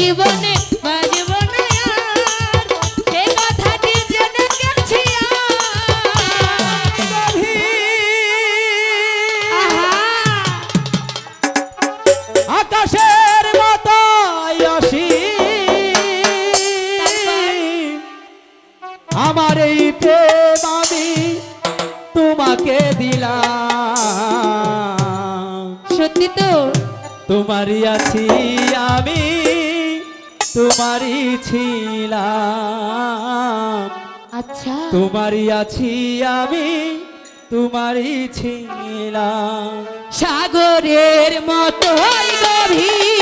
জীবনে আকাশের মাতায় আমি তোমাকে সত্যি তো? তোমারই আছি আমি। তোমারই ছিলাম। আচ্ছা। তোমারই আছি আমি তোমারই ছিলাম। সাগরের মতো গভীর।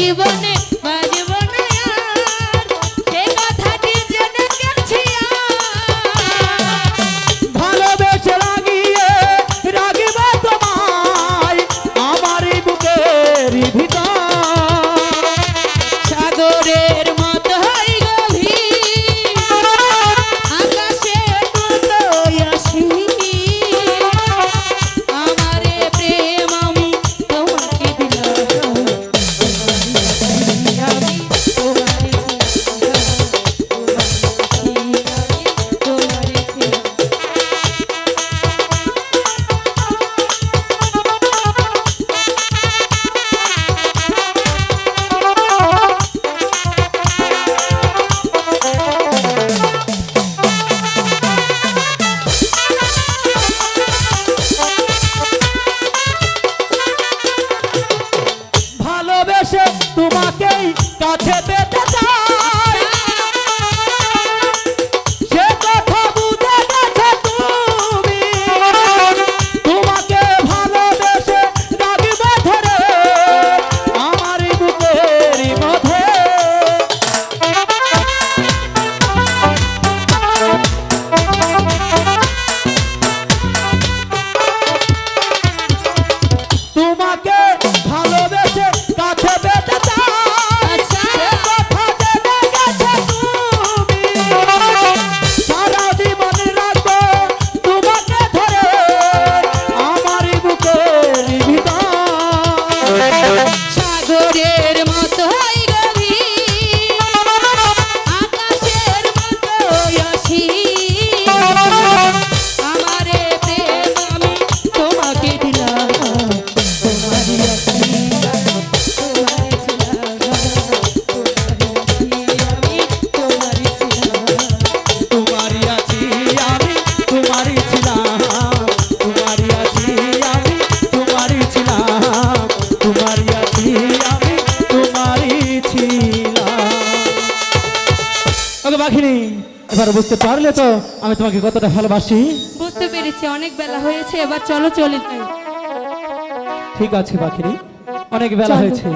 জীবনে কথাটি জেনে গেছি ভালোবেসে আমার বুকের ভিতর। সাগরে এবার বুঝতে পারলে তো আমি তোমাকে কতটা ভালোবাসি। বুঝতে পেরেছি অনেক বেলা হয়েছে এবার চলো চলে যাই। ঠিক আছে বাকিরি অনেক বেলা হয়েছে।